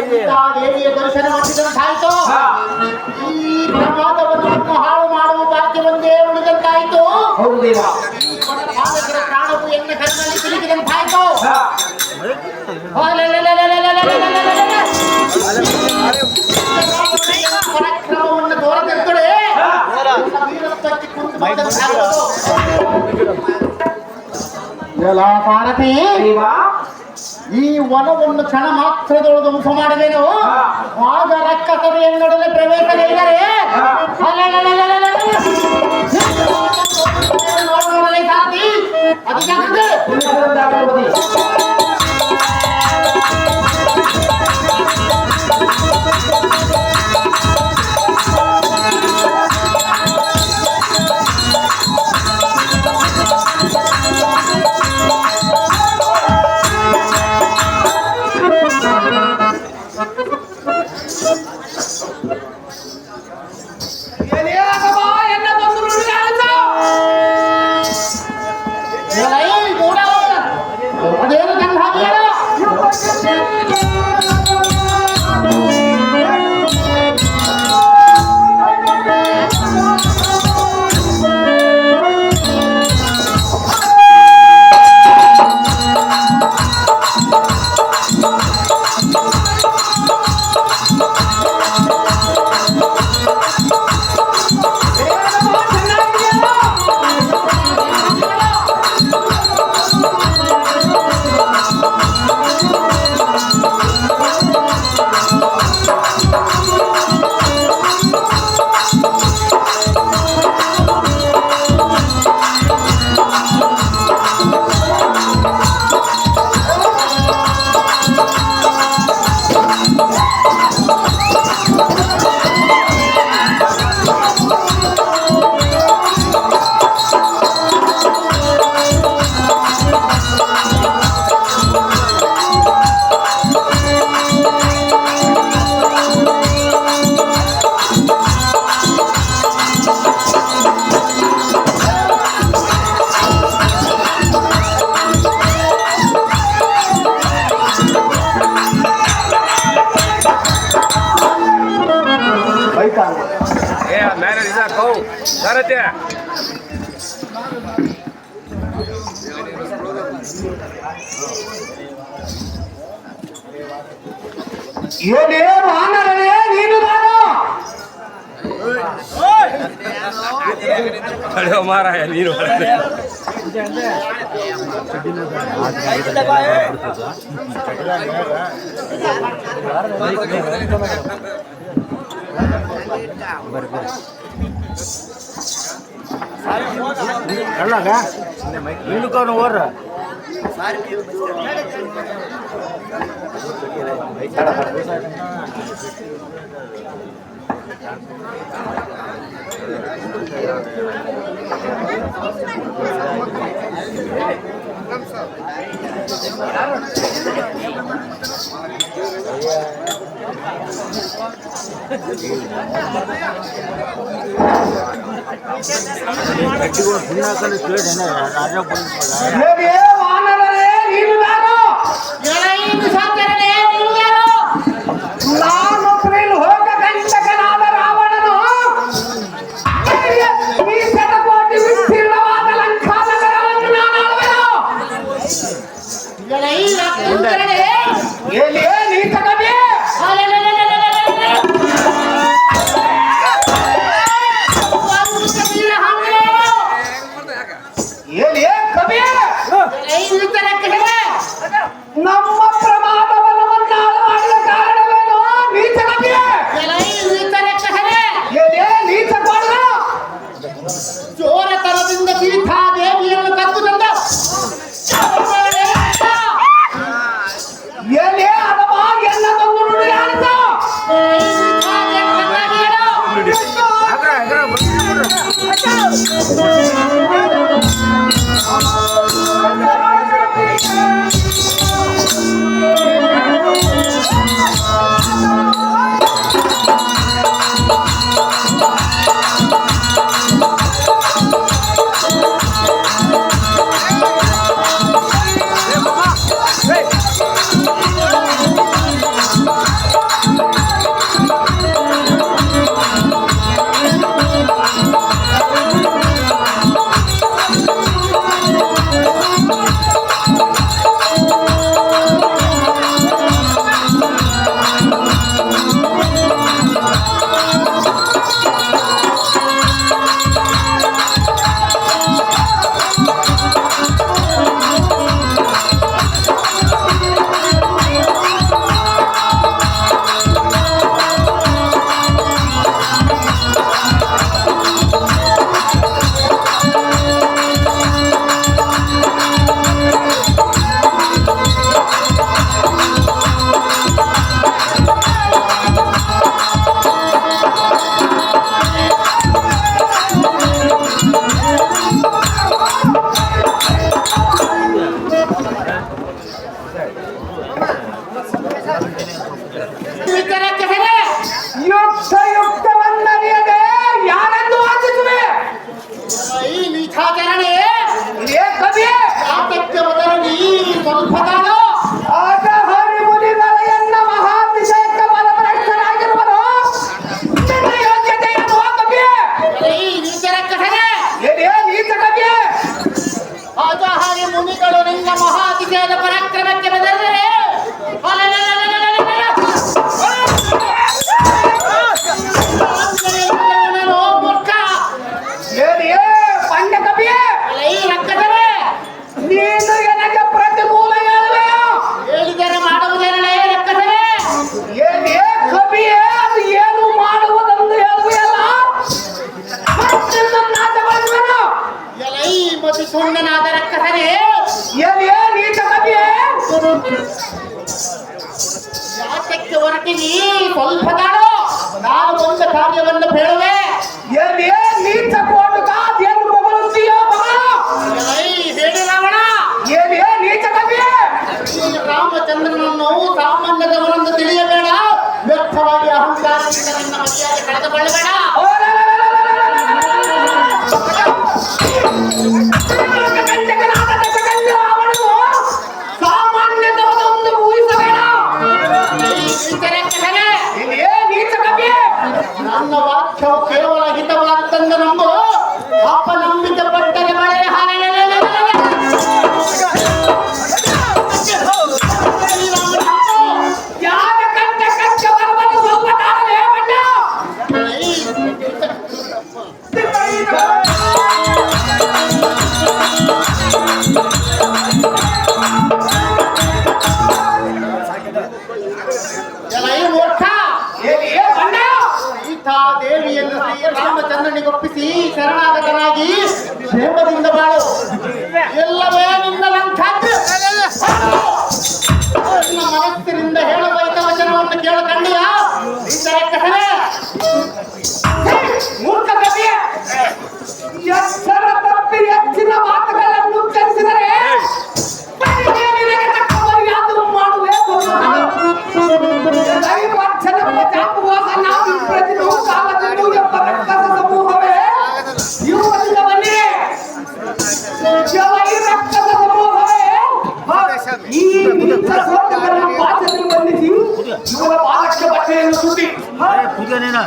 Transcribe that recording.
ದೇವಿಯ ದರ್ಶನ ಹಾ. ಈ ಪ್ರಮಾದವನ್ನು ಹಾಳು ಮಾಡುವ ಭಾಗ್ಯವೊಂದೇ ಉಳಿದಂತಾಯ್ತು ಹೌದು ದೇವ ಪಾಲಕರ ಪ್ರಾಣವು ಎನ್ನ ಕರ್ಮಲ್ಲಿ ಸಿಲುಕಿದಂತಾಯ್ತು ಹಾ. ಪರಾಕ್ರಮವನ್ನು ತೋರದಂತೊಡೆ ಹಾ. ಈ ವನವನ್ನು ಕ್ಷಣ ಮಾತ್ರದೊಳಗೆ ಧ್ವಂಸ ಮಾಡಬೇಕು. ಆಗ ರಕ್ಕಸರು ಎನ್ನೊಡನೆ ಸರತೆ ಏನೇ ವಾನರನೇ ನೀನು ಬಾರೋ ಅಯ್ಯೋ ಮಾರಾಯ ನೀನು ಹೊರಗೆ. ಅಲ್ಲಾಗ ಹಿಂದಕ್ಕವನು ಓರ್ರ ಗಟ್ಟಿಗಳು ಸುಣ್ಣ ಕೇಳಿದ್ದೇನೆ ಕೇಳಿ ರಾಜ ಬಂದ una ಪುಣ್ಯನಾದ ರಕ್ಕಸನೇ ಯಾತಕ್ಕೆ ಹೊರಟಿನಿ ಸ್ವಲ್ಪ ನಾನು ಒಂದು ಕಾರ್ಯ ಸೀತಾ ದೇವಿಯನ್ನು ಶ್ರೀರಾಮಚಂದ್ರನಿಗೆ ಒಪ್ಪಿಸಿ ಶರಣಾಗತರಾಗಿ ಕ್ಷೇಮದಿಂದ ಬಾಳು. ಎಲ್ಲವೇ ನಿನ್ನ ನನ್ನ ಮನಸ್ಸಿನಿಂದ ಹೇಳು. জীবনে মহারাজকে বাঁচিয়ে এলো দুদিন হ্যাঁ, খুঁজে নে না।